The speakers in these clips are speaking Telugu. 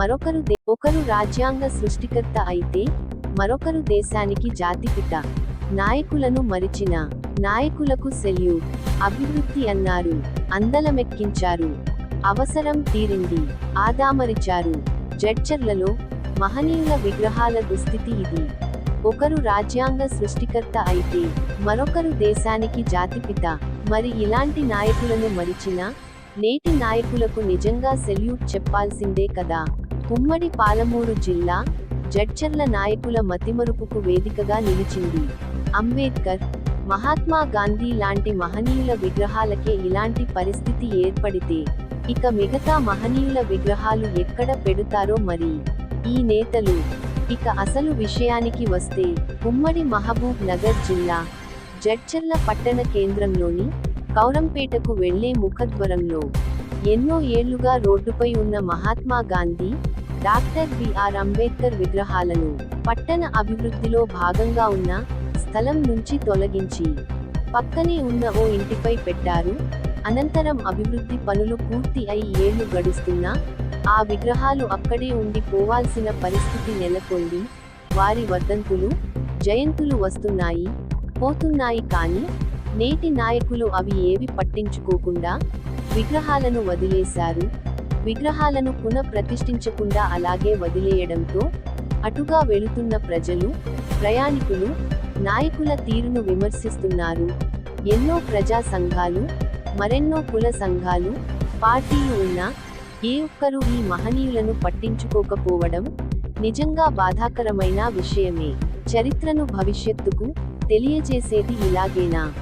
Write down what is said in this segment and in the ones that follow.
మరొకరు ఒకరు రాజ్యాంగ సృష్టికర్త అయితే మరొకరు దేశానికి జాతిపిత. నాయకులను మరిచిన నాయకులకు సెల్యూట్ అభివృద్ధి అన్నారు అందలమెక్కించారు. అవసరం తీరింది ఆదామరిచారు. జడ్చర్లలో మహనీయుల విగ్రహాల దుస్థితి ఇది. ఒకరు రాజ్యాంగ సృష్టికర్త అయితే మరొకరు దేశానికి జాతిపిత. మరి ఇలాంటి నాయకులను మరిచిన నేటి నాయకులకు నిజంగా సెల్యూట్ చెప్పాల్సిందే కదా. ఉమ్మడి పాలమూరు జిల్లా జడ్చర్ల నాయకుల మతిమరుపుకు వేదికగా నిలిచింది. అంబేద్కర్ మహాత్మా గాంధీ లాంటి మహనీయుల విగ్రహాలకే ఇలాంటి పరిస్థితి ఏర్పడితే ఇక మిగతా మహనీయుల విగ్రహాలు ఎక్కడ పెడుతారో మరి? ఈ నేతలు ఇక అసలు విషయానికి వస్తే ఉమ్మడి మహబూబ్ నగర్ జిల్లా జడ్చర్ల పట్టణ కేంద్రంలోని కౌరంపేటకు వెళ్ళే ముఖద్వరంలో ఎన్నో ఏళ్ళుగా రోడ్డుపై ఉన్న మహాత్మా గాంధీ డాక్టర్ బిఆర్ అంబేద్కర్ విగ్రహాలను పట్టణ అభివృద్ధిలో భాగంగా ఉన్న స్థలం నుంచి తొలగించి పక్కనే ఉన్న ఓ ఇంటిపై పెట్టారు. అనంతరం అభివృద్ధి పనులు పూర్తి అయి ఏళ్ళు గడుస్తున్నా ఆ విగ్రహాలు అక్కడే ఉండి పోవాల్సిన పరిస్థితి నెలకొంది. వారి వర్ధంతులు జయంతులు వస్తున్నాయి పోతున్నాయి కానీ నేటి నాయకులు అవి ఏవి పట్టించుకోకుండా విగ్రహాలను వదిలేశారు. విగ్రహాలను పునఃప్రతిష్ఠించకుండా అలాగే వదిలేయడంతో అటుగా వెళుతున్న ప్రజలు ప్రయాణికులు నాయకుల తీరును విమర్శిస్తున్నారు. ఎన్నో ప్రజా సంఘాలు మరెన్నో కుల సంఘాలు పార్టీలు ఉన్నా ఏ ఒక్కరూ ఈ మహనీయులను పట్టించుకోకపోవడం నిజంగా బాధాకరమైన విషయమే. చరిత్రను భవిష్యత్తుకు తెలియజేసేది ఇలాగేనా?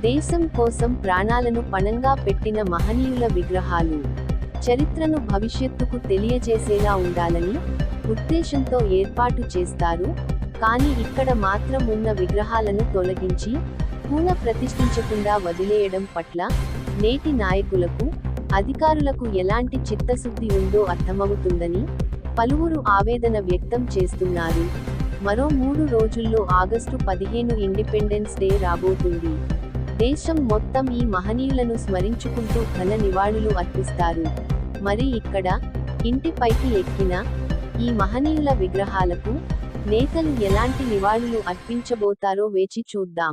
దేశం కోసం ప్రాణాలను పణంగా పెట్టిన మహనీయుల విగ్రహాలు చరిత్రను భవిష్యత్తుకు తెలియజేసేలా ఉండాలని ఉద్దేశంతో ఏర్పాటు చేస్తారు. కానీ ఇక్కడ మాత్రం ఉన్న విగ్రహాలను తొలగించి పూల ప్రతిష్ఠించకుండా వదిలేయడం పట్ల నేటి నాయకులకు అధికారులకు ఎలాంటి చిత్తశుద్ధి ఉందో అర్థమవుతుందని పలువురు ఆవేదన వ్యక్తం చేస్తున్నారు. మరో మూడు రోజుల్లో ఆగస్టు పదిహేను ఇండిపెండెన్స్ డే రాబోతుంది. దేశం మొత్తం ఈ మహనీయులను స్మరించుకుంటూ ఘన నివాళులు అర్పిస్తారు. మరి ఇక్కడ ఇంటిపైకి ఎక్కిన ఈ మహనీయుల విగ్రహాలకు నేతలు ఎలాంటి నివాళులు అర్పించబోతారో వేచి చూద్దాం.